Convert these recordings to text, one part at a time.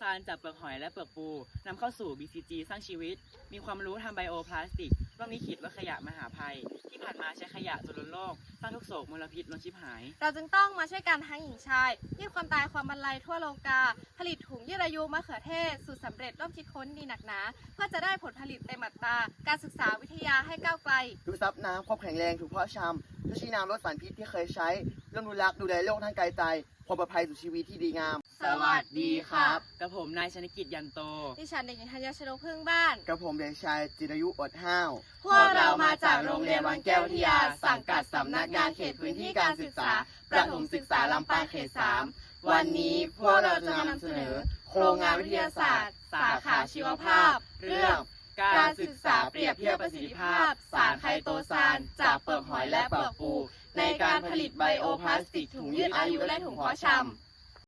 ซานจากเปลือกหอยและเปลือกปูนำเข้าสู่ BCG สร้างชีวิต มีความรู้ทำไบโอพลาสติกโลกนี้ขีดลดขยะมหาภัย ที่ผ่านมาใช้ขยะจนล้นโลก สร้างทุกโศกมลพิษล้นชิบหาย เราจึงต้องมาช่วยกันทั้งหญิงชายยืดความตายความบรรลัยทั่วโลกา ผลิตถุงยืดอายุมะเขือเทศ สูตรสำเร็จร่วมคิดค้นดีหนักหนาเพื่อจะได้ผลผลิตเต็มอัตราการศึกษาวิทยาให้ก้าวไกล ดูซับน้ำความแข็งแรงถูกเพาะชำทุกชีน้ำลดสารพิษที่เคยใช้เรื่องดูรักดูแลโลกทั้งกายใจความปลอดภัยสู่ชีวิตที่ดีงาม สวัสดีครับกับผมนายชนกิจยันโต ดิฉันเด็กหญิงธัญญาชนกพึ่งบ้าน กับผมเด็กชายจิรายุอดห้าว พวกเรามาจากโรงเรียนวังแก้ววิทยา สังกัดสำนักงานเขตพื้นที่การศึกษา ประถมศึกษาลำปางเขตสามวันนี้พวกเราจะนำเสนอ โครงงานวิทยาศาสตร์ สาขาชีวภาพ เรื่องการศึกษาเปรียบเทียบประสิทธิภาพ สารไคโตซานจากเปลือกหอยและเปลือกปู ในการผลิตไบโอพลาสติกถุงยืดอายุและถุงเพาะชำวัต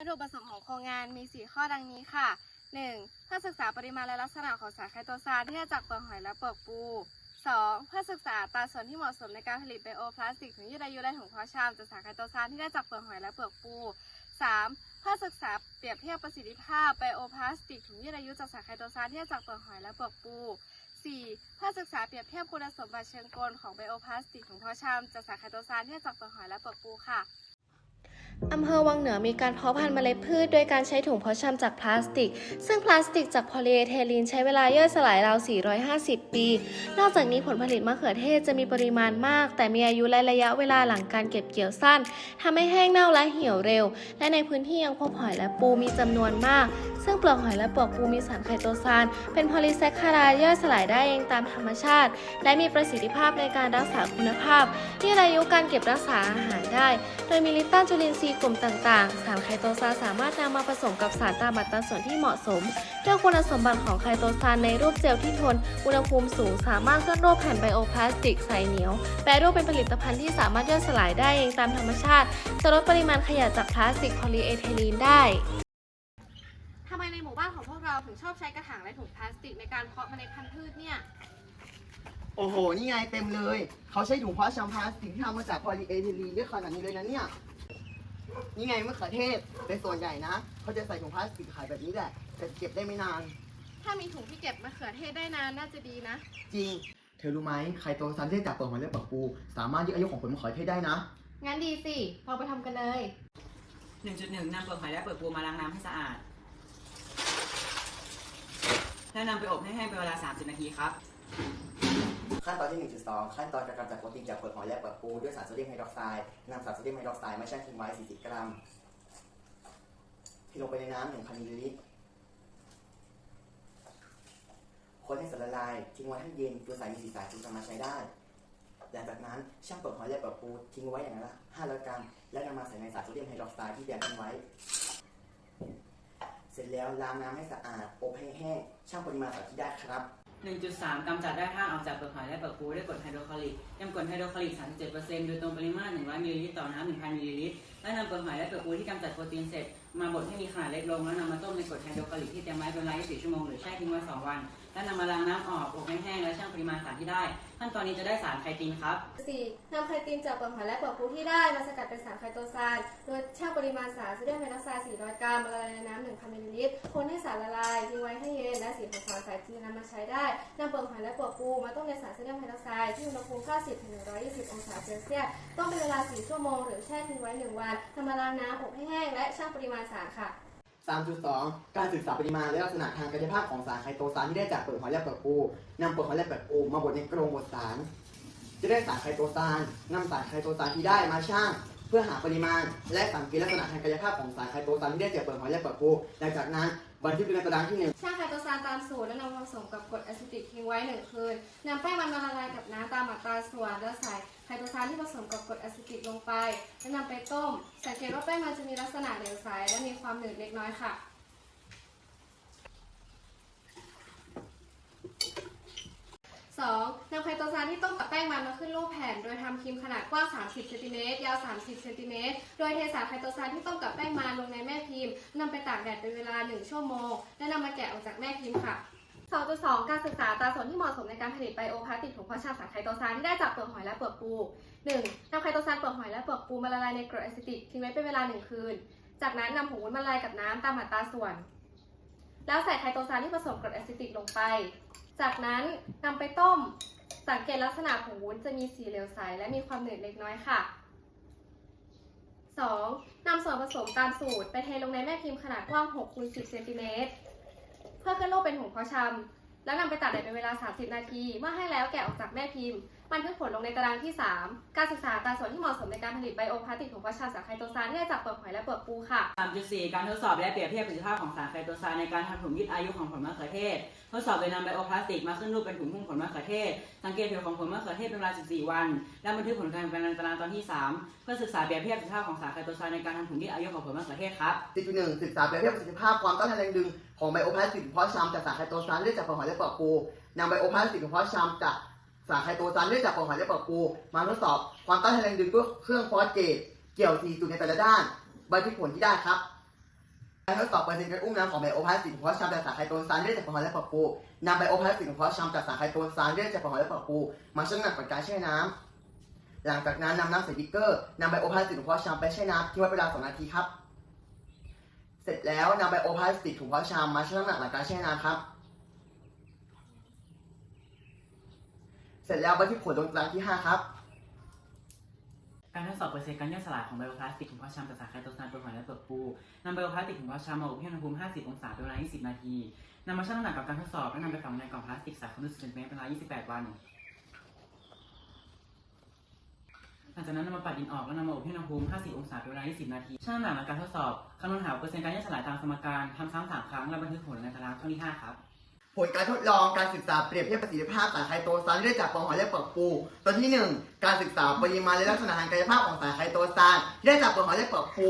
ถุประสงค์ของโครงงานมี 4 ข้อดังนี้ค่ะ 1. เพื่อศึกษาปริมาณและลักษณะของสารไคโตซานที่ได้จากเปลือกหอยและเปลือกปู 2. เพื่อศึกษาอัตาส่วนที่เหมาะสมในการผลิตไบโอพลาสติกถุงยืดอายุและถุงเพาะชำจากสารไคโตซานที่ได้จากเปลือกหอยและเปลือกปู 3. เพื่อศึกษาเปรียบเทียบประสิทธิภาพไบโอพลาสติกถุงยืดอายุจากสารไคโตซานที่ได้จากเปลือกหอยและเปลือกปู 4. เพื่อศึกษาเปรียบเทียบคุณสมบัติเชิงกลของไบโอพลาสติกถุงเพาะชำจากสารไคโตซานที่ได้จากเปลือกหอยและเปลือกปูค่ะ อำเภอวังเหนือมีการเพาะพันธุ์เมล็ดพืช โดยการใช้ถุงเพาะชำจากพลาสติก ซึ่งพลาสติกจากโพลีเอเทลีนใช้เวลาย่อยสลายราว 450 ปี นอกจากนี้ผลผลิตมะเขือเทศจะมีปริมาณมาก แต่มีอายุและระยะเวลาหลังการเก็บเกี่ยวสั้นทำให้แห้งเน่าและเหี่ยวเร็ว และในพื้นที่ยังพบหอยและปูมีจำนวนมาก ซึ่งเปลือกหอยและเปลือกปูมีสารไคโตซาน เป็นพอลีแซคคาไรด์ย่อยสลายได้เองตามธรรมชาติ และมีประสิทธิภาพในการรักษาคุณภาพที่อายุการเก็บรักษาอาหารได้ โดยมีลิปตันจุลินทรีย์กลุ่มต่างๆ สารไคโตซานสามารถนำมาผสมกับสารตามอัตราส่วนที่เหมาะสมด้วยคุณสมบัติของไคโตซานในรูปเจลที่ทน อุณหภูมิสูงสามารถเคลื่อนรูปแผ่นไบโอพลาสติกใสเหนียว แปรรูปเป็นผลิตภัณฑ์ที่สามารถย่อยสลายได้เองตามธรรมชาติ จะลดปริมาณขยะจากพลาสติกพอลีเอเทลีนได้ทำไมในหมู่บ้านของพวกเราถึงชอบใช้กระถางและถุงพลาสติกในการเพาะเมล็ดพันธุ์พืชเนี่ยโอ้โห นี่ไงเต็มเลย เขาใช้ถุงเพาะชำพลาสติกที่ทำมาจากพอลีเอทิลีนด้วยขนาดนี้เลยนะเนี่ย นี่ไงมะเขือเทศเป็นส่วนใหญ่นะเขาจะใส่ถุงพลาสติกขายแบบนี้แหละแต่เก็บได้ไม่นาน ถ้ามีถุงที่เก็บมะเขือเทศได้นานน่าจะดีนะ จริง เธอรู้ไหมไคโตซานที่ได้จากเปลือกหอยและเปลือกปู สามารถยืดอายุของผลมะเขือเทศได้นะ งั้นดีสิเราไปทำกันเลย 1.1นำเปลือกหอยและเปลือกปูมาล้างน้ำให้สะอาด แล้วนำไปอบให้แห้งเป็นเวลา 30 นาทีครับ ขั้นตอนที่ 1.2 ขั้นตอนการกำจัดโปรตีนจากเปลือกหอยและเปลือกปูด้วยสารโซเดียมไฮดรอกไซด์นำสารโซเดียมไฮดรอกไซด์มาแช่ทิ้งไว้ 40 กรัมเทลงไปในน้ำ1,000มิลลิลิตรคนให้สารละลายทิ้งไว้ให้เย็นจนสายมีสีสายจึงสามาใช้ได้ หลังจากนั้นช่างเปลือกหอยและเปลือกปูทิ้งไว้อย่างละ500 กรัม แล้วนำมาใส่ในสารโซเดียมไฮดรอกไซด์ที่เตรียมทิ้งไว้ เสร็จแล้วล้างน้ำให้สะอาด อบให้แห้งช่างปริมาณสารที่ได้ครับ 1.3 กำจัดแร่ธาตุออกจากเปลือกหอยและเปลือกปูด้วยกรดไฮโดรคลอริกนำกรดไฮโดรคลอริก 37%โดยตรงปริมาตร 100มิลลิลิตรต่อน้ำ1,000มิลลิลิตร และนำเปลือกหอยและเปลือกปูที่กำจัดโปรตีนเสร็จ มาบดให้มีขนาดเล็กลง แล้วนำมาต้มในกรดไฮโดรคลอริกที่เตรียมไว้เป็นเวลา24ชั่วโมงหรือแช่ทิ้งไว้2วัน และนำมาล้างน้ำออกอบให้แห้งและชั่งปริมาณสารที่ได้ ขั้นตอนนี้จะได้สารไคตินครับ 4. นำไคตินจากเปลือกหอยและเปลือกปูที่ได้มาสกัดเป็นสารไคโตซานโดยชั่งปริมาณสารโซเดียมไฮดรอกไซด์400 กรัมละลายในน้ำ1,000มิลลิลิตรคนให้สารละลายทิ้งไว้ให้ เย็นและสีของสารใสจึงนำมาใช้ได้นำเปลือกหอยและเปลือกปูมาต้มในสารโซเดียมไฮดรอกไซด์ที่อุณหภูมิ 90-120 องศาเซลเซียสต้มเป็นเวลา 4 ชั่วโมง หรือแช่ทิ้งไว้ 1 วันทำมาล้างน้ำอบให้แห้งและชั่งปริมาณสารค่ะ 3.2 การศึกษาปริมาณและลักษณะทางกายภาพของสารไคโตซานที่ได้จากเปลือกหอยและเปลือกปูนำเปลือกหอยและเปลือกปูมาบดในกรงบดสาร จะได้สารไคโตซานนำสารไคโตซานที่ได้มาชั่ง พื่อหาปริมาณ และสังเกตลักษณะทางกายภาพของสารไคโตซานที่ได้จากเปลือกหอยและเปลือกปูหลังจากนั้นบันทึกเป็นกระดางที่หนึ่งช่างไคโตซานตามสูตรและนำผสมกับกรดแอซิติกทิ้งไว้หนึ่งคืนนำแป้งมันมาละลายกับน้ำตามอัตราส่วน แล้วใส่ไคโตซานที่ผสมกับกรดแอซิติกลงไป แล้วนำไปต้ม สังเกตว่าแป้งมันจะมีลักษณะเหลวใสและมีความหนืดเล็กน้อยค่ะ 2. นำไคโตซานที่ต้มกับแป้งมันมาขึ้นรูปแผ่น โดยทำครีมขนาดกว้าง 30 เซนติเมตร ยาว 30 เซนติเมตร โดยเทสารไคโตซานที่ต้มกับแป้งมันลงในแม่พิมพ์นำไปตากแดดเป็นเวลา 1 ชั่วโมง และนำมาแกะออกจากแม่พิมพ์ค่ะ2.2 การศึกษาตราส่วนที่เหมาะสมในการผลิตไบโอพลาสติกถุงเพาะชำสารไคโตซานที่ได้จากเปลือกหอยและเปลือกปู 1. นำไคโตซานเปลือกหอยและเปลือกปูมาละลายในกรดอะซิติกทิ้งไว้เป็นเวลา 1 คืน จากนั้นนำผงวุ้นมาละลายกับน้ำตามอัตราส่วน แล้วใส่ไคโตซานที่ผสมกรดแอซิติกลงไป จากนั้นนำไปต้ม สังเกตลักษณะของวุ้นจะมีสีเหลวใสและมีความหนืดเล็กน้อยค่ะ 2. นำส่วนผสมตามสูตร ไปเทลงในแม่พิมพ์ขนาดกว้าง6คูณ10เซนติเมตรเพื่อขึ้นรูปเป็นหงพาะชำ แล้วนำไปตากแดดเป็นเวลา 30 นาที เมื่อให้แล้วแกะออกจากแม่พิมพ์บันทึกผลลงในตารางที่ 3 การศึกษาอัตรส่วนที่เหมาะสมในการผลิตไบโอพลาสติกถุงเพาะชำจากไคโตซานที่ได้จากเปลือกหอยและเปลือกปูค่ะ 3.4 การทดสอบและเปรียบเทียบประสิทธิภาพของสารไคโตซานในการทำถุงยืดอายุของผลมะเขือเทศ ทดสอบโดยนำไบโอพลาสติกมาขึ้นรูปเป็นถุงหุ้มผลมะเขือเทศ สังเกตผิวของผลมะเขือเทศเป็นเวลา 14 วัน และบันทึกผลการเปลี่ยนแปลงในตารางตอนที่ 3 เพื่อศึกษาเปรียบเทียบประสิทธิภาพของสารไคโตซานในการทำถุงยืดอายุของผลมะเขือเทศครับ4.1ศึกษาเปรียบเทียบประสิทธิภาพความต้านทานแรงดึงของไบโอพลาสติกเพาะชำจากสารไคโตซานเลือดจากเปลือกหอยและเปลือกปูนำไบโอพลาสติกเพาะชำจากสารไคโตซานเลือดจากเปลือกหอยและเปลือกปู มาทดสอบความต้านทานแรงดึงด้วยเครื่องฟอสเกตเกี่ยว4จุดในแต่ละด้านบันทึกผลที่ได้ครับการทดสอบเปอร์เซ็นต์การอุ้มน้ำของไบโอพลาสติกเพาะชำจากสารไคโตซานเลือดจากเปลือกหอยและเปลือกปูนำไบโอพลาสติกเพาะชำจากสารไคโตซานเลือดจากเปลือกหอยและเปลือกปู มาชั่งน้ำหนักก่อนการแช่น้ำหลังจากนั้นนำน้ำใส่บิ๊กเกอร์นำไบโอพลาสติกเพาะชำไปแช่น้ำทิ้งไว้เวลา2นาทีครับเสร็จแล้วนำไบโอพลาสติกถุงเพาะชำมาชั่งน้ำหนักหลังการแช่น้ำครับ เสร็จแล้วบันทึกผลลงตารางที่ 5 ครับ การทดสอบเปอร์เซ็นต์การย่อยสลายของไบโอพลาสติกถุงเพาะชำจากสารไคโตซานเปลือกหอยและเปลือกปูนำไบโอพลาสติกถุงเพาชำมมาอบที่อุณหภูมิ 50 องศาเป็นเวลา 20 นาทีนำมาชั่งน้ำหนักกับการทดสอบและนำไปฝังในกล่องพลาสติกสความลึก10เซนติเมตรเป็นเวลา 28 วันหลังจากนั้นนำมาปัดดินออกแล้วนำมาอบที่อุณหภูมิ 50 องศาเป็นเวลา 20 นาที ชั่งน้ำหนักหลังการทดสอบ คำนวณหาเปอร์เซ็นต์การย่อยสลายตามสมการทำซ้ำสามครั้งและบันทึกผลในตารางช่อที่ 5 ครับ ผลการทดลองการศึกษาเปรียบเทียบประสิทธิภาพสารไคโตซานที่ได้จากเปลือกหอยและเปลือกปูตัวที่ 1 การศึกษาปริมาณและลักษณะทางกายภาพของสารไคโตซานที่ได้จากเปลือกหอยและเปลือกปู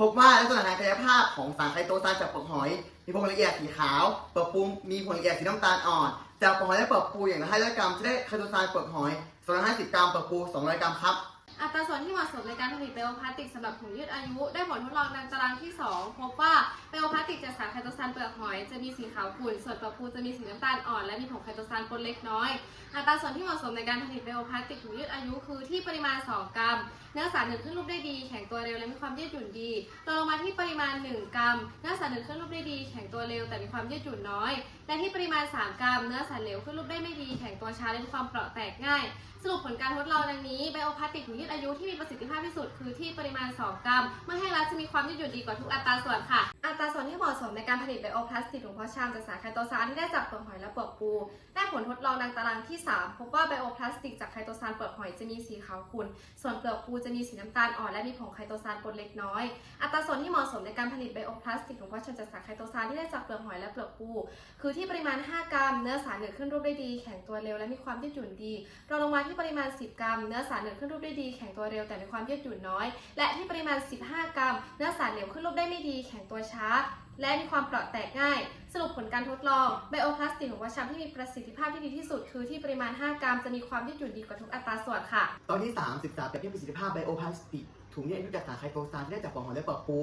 พบว่าลักษณะทางกายภาพของสารไคโตซานจากเปลือกหอย มีผงละเอียดสีขาวเปลือกปูมีผงละเอียดสีน้ำตาลอ่อน จากเปลือกหอยและเปลือกปูอย่างละ500กรัมจะได้ไคโตซานเปลือกหอย250 กรัมเปลือกปู200 กรัมครับอัตราส่วนที่เหมาะสมในการผลิตไบโอพลาสติกสำหรับถุงยืดอายุ ได้ผลทดลองดังตารางที่ 2 พบว่า ไบโอพลาสติกจากสารไคโตซานเปลือกหอยจะมีสีขาวขุ่น ส่วนเปลือกปูจะมีสีน้ำตาลอ่อนและมีผงไคโตซานปนเล็กน้อย อัตราส่วนที่เหมาะสมในการผลิตไบโอพลาสติกถุงยืดอายุคือที่ปริมาณ 2 กรัม เนื้อสารหนึ่งขึ้นรูปได้ดี แข็งตัวเร็วและมีความยืดหยุ่นดีตกลงมาที่ปริมาณ 1 กรัม เนื้อสารหนึ่งขึ้นรูปได้ดี แข็งตัวเร็วแต่มีความยืดหยุ่นน้อย และที่ปริมาณ 3 กรัม เนื้อสารเหลวขึ้นรูปได้ไม่ดี แข็งตัวช้าและมีความเปราะแตกง่ายสรุปผลการทดลองดังนี้ไบโอพลาสติกถุงยืดอายุที่มีประสิทธิภาพที่สุดคือที่ปริมาณ 2 กรัม เมื่อให้แล้วจะมีความยืดหยุ่นดีกว่าทุกอัตราส่วนค่ะอัตราส่วนที่เหมาะสมในการผลิตไบโอพลาสติกถุงเพาะชำจากสารไคโตซานที่ได้จากเปลือกหอยและเปลือกปู ได้ผลทดลองดังตารางที่ 3 พบว่าไบโอพลาสติกจากไคโตซานเปลือกหอยจะมีสีขาวขุ่น ส่วนเปลือกปูจะมีสีน้ำตาลอ่อนและมีผงไคโตซานปนเล็กน้อย อัตราส่วนที่เหมาะสมในการผลิตไบโอพลาสติกถุงเพาะชำจากสารไคโตซานที่ได้จากเปลือกหอยและเปลือกปู คือที่ปริมาณ 5 กรัม เนื้อสารเหนึ่งขึ้นรูปได้ดี แข็งตัวเร็วและมีความยืดหยุ่นดี รองลงมาที่ปริมาณ 10 กรัม เนื้อสารเหนึ่งขึ้นรูปได้ดี แข็งตัวเร็วแต่มีความยืดหยุ่นน้อย และที่ปริมาณ 15 กรัม เนื้อสารเหลวขึ้นรูปได้ไม่ดี แข็งตัวช้าและมีความเปราะแตกง่าย สรุปผลการทดลองไบโอพลาสติกของวัชชำที่มีประสิทธิภาพที่ดีที่สุด คือที่ปริมาณ 5 กรัมจะมีความยืดหยุ่นดีกว่าทุกอัตราส่วนค่ะ ตอนที่ 3 ศึกษาเปรียบทียบประสิทธิภาพไบโอพลาสติกถุงยืดอายุจากสารไคโตซานที่ได้จากเปอกหอยและเปลอกปู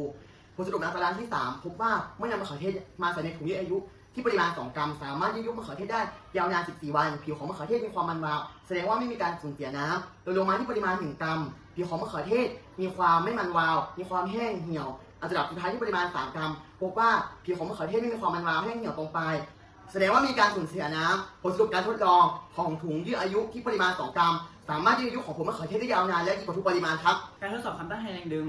ผลสรุปในตารางที่ 3 พบว่าเมื่อนำมะเขือเทศมาใส่ในถุงยืดอายุ ที่ปริมาณ 2 กรัม สามารถยืดยุมะเขือเทศได้ยาวนาน 14 วัน ผิวของมะเขือเทศมีความมันวาวแสดงว่าไม่มีการสูญเสียน้ำโดยลงมาที่ปริมาณ 1 กรัม ผิวของมะเขือเทศมีความไม่มันวาว มีความแห้งเหี่ยว อันดับสุดท้ายที่ปริมาณ 3 กรัมพบว่าผิวของมะเขือเทศไม่มีความมันวาวแห้งเหี่ยวตรงปลายแสดงว่ามีการสูญเสียน้ำผลสรุปการทดลองของถุงยืดอายุที่ปริมาณ 2 กรัม สามารถยืดอายุของผลมะเขือเทศได้ยาวนานและดีกว่าทุกปริมาณครับ การทดสอบความต้านทานแรงดึง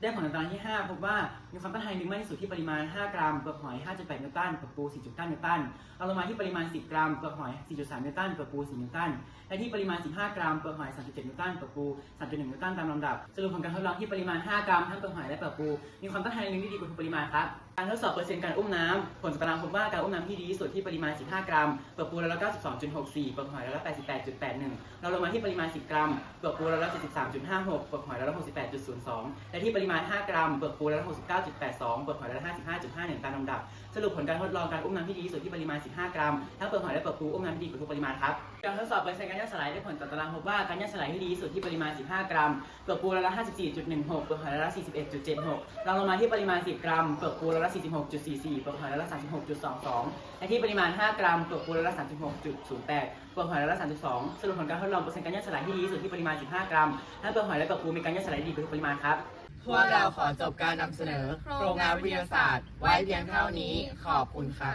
ได้ผลในตรางที่ 5 พบว่ามีความต้านทานแรงดึงมากที่สุดที่ปริมาณ 5 กรัมเปลือกหอย 5.8 นิวตันเปลือกปู 4.9 นิวตันเอาลงมาที่ปริมาณ 10 กรัมเปลือกหอย 4.3 นิวตันเปลือกปู 4 นิวตันและที่ปริมาณ 15 กรัมเปลือกหอย 3.7 นิวตันเปลือกปู 3.1 นิวตันตามลำดับสรุปผลการทดลองที่ปริมาณ 5 กรัมทั้งเปลือกหอยและเปลือกปู มีความต้านทานแรงดึงที่ดีกว่าทุกปริมาณครับ การทดสอบเปอร์เซ็นต์การอุ้มน้ำผลจากตารางพบว่าการอุ้มน้ำที่ดีที่สุดที่ปริมาณ 15 กรัม เปลือกปูร้อยละ92.64 เปลือกหอยร้อยละ88.81 เราลงมาที่ปริมาณ 10 กรัม เปลือกปูร้อยละ73.56 เปลือกหอยร้อยละ68.02 และที่ปริมาณ 5 กรัม เปลือกปูร้อยละ69.82 เปลือกหอยร้อยละ55.51 ตามลำดับ สรุปผลการทดลองการอุ้มน้ำที่ดีที่สุดที่ปริมาณ 15 กรัม ทั้งเปลือกหอยและเปลือกปูอุ้มน้ำที่ดีกว่าทุกปริมาณครับ การทดสอบเปอร์เซ็นต์การย่อยสลายได้ผลต่อตารางพบว่าการย่อยสลายที่ดีที่สุดที่ปริมาณ 15 กรัม เปลือกปูร้อยละ54.16 เปลือกหอยร้อยละ41.76รองลงมาที่ปริมาณ 10 กรัม เปลือกปูร้อยละ46.44ปลือกหอยร้อยละ 36.22และที่ปริมาณ 5 กรัมเปลือกปูร้อยละ 36.08ปลือกหอยร้อยละ 32 สรุปผลการทดลองเปอร์เซ็นต์การย่อยสลายที่ดีที่สุดที่ปริมาณ 15 กรัมทั้งเปลือกหอยและเปลือกปูมีการย่อยสลายดีกว่าทุกปริมาณครับ พวกเราขอจบการนำเสนอ โครงงานวิทยาศาสตร์ ไว้เพียงเท่านี้ ขอบคุณค่ะ